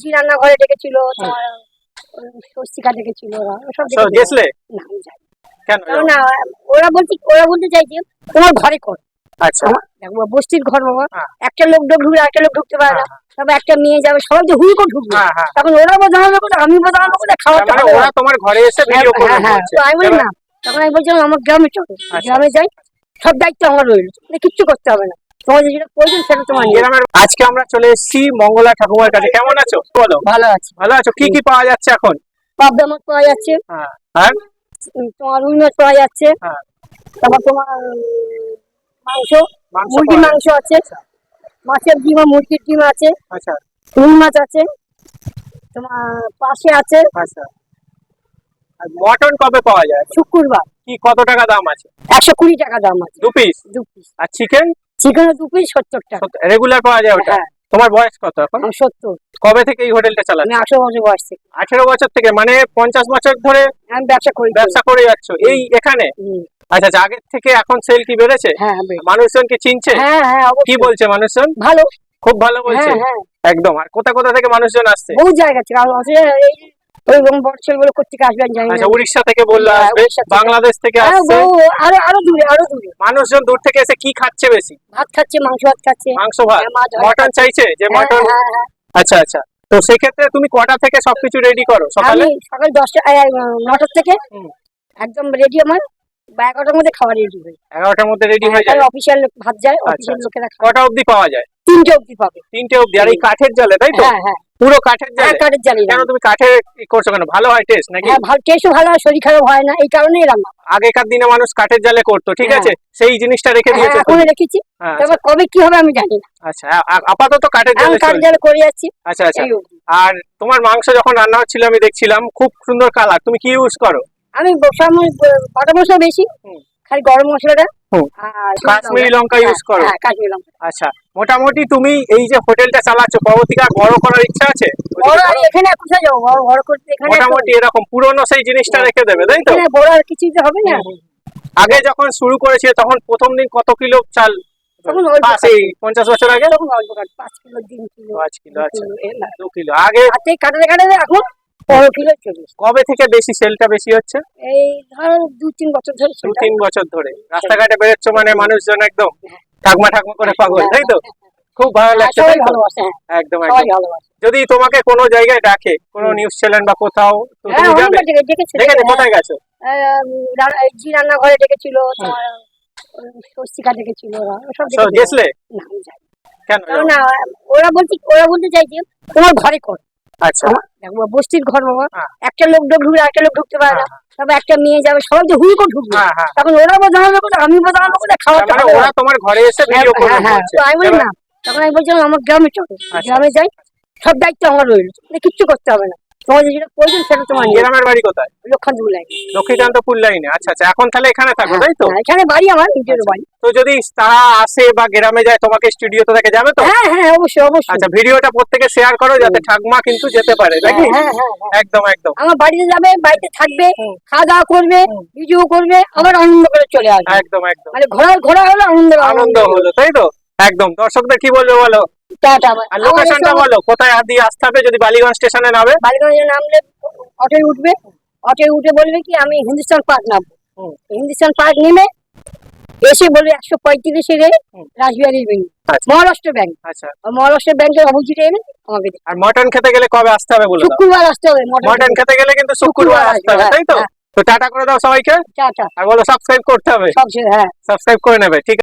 জি রান্নাঘরে ডেকেছিল তোমার স্বস্তিকা ডেকেছিল ওরা সব সব না আমি যাই কেন? না ওরা বলছে ওরা বলতে চাইছে তোমার ঘরে কর। আচ্ছা। বস্তির ঘর বাবা। হ্যাঁ। একটা লোক ঢুক ঢুকলে একটা লোক ঢুকতে পারে না। তবে একটা মেয়ে যাবে সবাই তো হুড়কো ঢুকবে। হ্যাঁ হ্যাঁ। তখন ওরা বোঝানো কোথায় আমি বোঝানো কোথায় খাওয়া মানে ওরা তোমার ঘরে এসে ভিডিও করে হ্যাঁ হ্যাঁ। তো আমি বলি না তখন আমি বলছিলাম আমার গ্রামে চলো। আচ্ছা। গ্রামে যাই সব দায়িত্ব আমার রইল। কিচ্ছু করতে হবে না। তোমাদের যেটা প্রয়োজন সেটা তোমার আজকে আমরা চলে এসেছি মঙ্গলা ঠাকুমার কাছে। কেমন আছো? বলো। ভালো আছে। ভালো আছো? কি কি পাওয়া যাচ্ছে এখন? পাবদা মাছ পাওয়া যাচ্ছে। হ্যাঁ। আর? তোমার রুই মাছ পাওয়া যাচ্ছে। হ্যাঁ। তারপর তোমার মাংস। মাংস মুরগির মাংস আছে। মাছের ডিম আর মুরগির ডিম আছে। আচ্ছা। রুই মাছ আছে। তোমার পাশে আছে। আচ্ছা। মটন কবে পাওয়া যায়? শুক্রবার। কি কত টাকা দাম আছে? একশো কুড়ি টাকা দাম আছে। দু পিস দু পিস আর চিকেন চিকেনের দু পিস সত্তর। টাকা রেগুলার পাওয়া যায় ওটা? হ্যাঁ। তোমার বয়স কত এখন? সত্তর। কবে থেকে এই হোটেলটা আমি আঠারো বছর বয়স থেকে। আঠেরো বছর থেকে মানে পঞ্চাশ বছর ধরে আমি ব্যবসা করি। ব্যবসা করে যাচ্ছ? এই এখানে? আচ্ছা আচ্ছা আগের থেকে এখন সেল কি বেড়েছে? হ্যাঁ হ্যাঁ বেশ। মানুষজন কি চিনছে? হ্যাঁ হ্যাঁ কি বলছে মানুষজন? ভালো। খুব ভালো বলছে। একদম। আর কোথা কোথা থেকে মানুষজন আসছে? বহু জায়গা থেকে। বলে কোথেকে জানি না। আচ্ছা উড়িষ্যা থেকে বলল হ্যাঁ, আসবে বাংলাদেশ থেকে আরও আসছে। আরও আরও দূরে আরও দূরে। মানুষজন দূর থেকে এসে কি খাচ্ছে বেশি? ভাত খাচ্ছে মাংস ভাত খাচ্ছে। মাংস ভাত? হ্যাঁ, মটন চাইছে যে হ্যাঁ, মটন। আচ্ছা আচ্ছা। তো সেক্ষেত্রে তুমি কটা থেকে সবকিছু রেডি করো? সকালে? সকাল দশটা নটার থেকে একদম রেডি আমার। বা এগারোটার মধ্যে খাবার রেডি হয়ে এগারোটার মধ্যে রেডি হয়ে যায়? অফিসিয়াল ভাত যায় আচ্ছা, অফিসিয়াল আচ্ছা। লোকেরা কটা অবধি পাওয়া যায়? তিনটে অবধি পাবে। তিনটে অবধি আর এই কাঠের জালে তাই তো? হ্যাঁ হ্যাঁ। পুরো কাঠের হ্যাঁ জালে কাঠের জানি কেন তুমি কাঠে করছ কেন? ভালো হয় টেস্ট নাকি? হ্যাঁ ভালো টেস্টও ভালো হয় শরীর খারাপ হয় না এই কারণেই রান্না। আগেকার দিনে মানুষ কাঠের জালে করতো ঠিক হ্যাঁ। আছে? সেই জিনিসটা রেখে হ্যাঁ দিয়েছে এখন রেখেছি। হ্যাঁ, তবে কবে কি হবে আমি জানি না। আচ্ছা আপাতত কাঠের জালে কাঠ চলছে। জালে করে যাচ্ছি। আচ্ছা আচ্ছা। আর তোমার মাংস যখন রান্না হচ্ছিল আমি দেখছিলাম খুব সুন্দর কালার তুমি কি ইউজ করো? আমি বসানো বাটা মশলা বেশি খালি গরম মশলাটা। কাশ্মীরি লঙ্কা। হ্যাঁ, use করো? হ্যাঁ কাশ্মীরি লঙ্কা। আচ্ছা মোটামুটি তুমি এই যে হোটেলটা চালাচ্ছ পরবর্তীকাল বড় করার ইচ্ছা আছে? বড় আর এখানে কোথায় যাব? বড় বড় করতে এখানে মোটামুটি এরকম পুরনো সেই জিনিসটা রেখে দেবে তাই তো? বড় আর কিছু হবে না। আগে যখন শুরু করেছিল তখন প্রথম দিন কত কিলো চাল? তখন অল্প পঞ্চাশ বছর আগে? তখন অল্প পাঁচ কিলো তিন কিলো পাঁচ কিলো আচ্ছা। দু কিলো। আগে কাটাতে কাটাতে এখন পনেরো কিলো চলে কবে থেকে বেশি সেলটা বেশি হচ্ছে? এই ধরো দু তিন বছর ধরে দু তিন বছর ধরে। রাস্তাঘাটে বেরোচ্ছ মানে মানুষজন একদম ঠাকমা ঠাকমা করে পাগল তাই তো? খুব ভালো হ্যাঁ, লাগছে হ্যাঁ। একদম একদম। যদি তোমাকে কোনো জায়গায় ডাকে কোনো নিউজ চ্যানেল বা কোথাও হ্যাঁ তুমি যাবে? দেখেছ কোথায় গেছো? হ্যাঁ, জি রান্নাঘরে ডেকেছিল স্বস্তিকা ডেকেছিল ওরা গেছলে? না, কেন? না ওরা বলছে ওরা বলতে চাইছে তোমার ঘরে কর। আচ্ছা। বস্তির ঘর বাবা। হ্যাঁ। একটা লোক ঢুক ঢুকবে একটা লোক ঢুকতে পারে না। তারপর একটা মেয়ে যাবে সবাই তো হুড়কো ঢুকবে? হ্যাঁ হ্যাঁ। তখন ওরা বোঝানো কোথায় আমি বোঝানো কোথায় খাওয়া মানে ওরা তোমার ঘরে এসে ভিডিও করে হ্যাঁ হ্যাঁ। তো আমি বলি না তখন আমি বলছিলাম আমার গ্রামে চলো। আচ্ছা। গ্রামে যাই সব দায়িত্ব আমার রইল। কিচ্ছু করতে হবে না। তোমাদের যেটা প্রয়োজন সেটা তোমার গ্রামের বাড়ি কোথায়? লক্ষ্মীকান্তপুর লাইনে আচ্ছা আচ্ছা এখন তাহলে এখানে থাকো তাই তো? এখানে বাড়ি আমার নিজের আচ্ছা। বাড়ি। তো যদি তারা আসে বা গ্রামে যায় তোমাকে স্টুডিওতে থেকে যাবে তো? হ্যাঁ হ্যাঁ অবশ্যই অবশ্যই। আচ্ছা ভিডিওটা প্রত্যেকে শেয়ার করো যাতে ঠাকমা কিন্তু যেতে পারে নাকি? হ্যাঁ হ্যাঁ হ্যাঁ। হ্যাঁ। একদম একদম। আমার বাড়িতে যাবে বাড়িতে থাকবে খাওয়া দাওয়া করবে ভিডিও করবে আবার আনন্দ করে চলে আসবে। একদম একদম। মানে ঘোরা ঘোরা হলো আনন্দ আনন্দ। হলো তাই তো? একদম। দর্শকদের কি বলবে বলো? টাটা আর লোকেশনটা বলো। কোথায় দিয়ে আসতে হবে যদি বালিগঞ্জ স্টেশনে নামে? বালিগঞ্জে নামলে অটোয় উঠবে। অটোয় উঠে বলবে কি আমি হিন্দুস্তান পার্ক নামবো। হিন্দুস্তান পার্ক নেমে এসে বলবে একশো পঁয়ত্রিশে রে হুম। রাসবিহারী ব্যাংক। মহারাষ্ট্র ব্যাংক আচ্ছা। মহারাষ্ট্র ব্যাংকের অপোজিটে এনে আমাকে আর মটন খেতে গেলে কবে আসতে হবে বলো শুক্রবার আসতে হবে মটন খেতে। গেলে কিন্তু শুক্রবার আসতে হবে তাই তো? হ্যাঁ। তো টাটা করে দাও সবাইকে। চাটা আর বলো সাবস্ক্রাইব করতে হবে। হ্যাঁ। সাবস্ক্রাইব করে নেবে ঠিক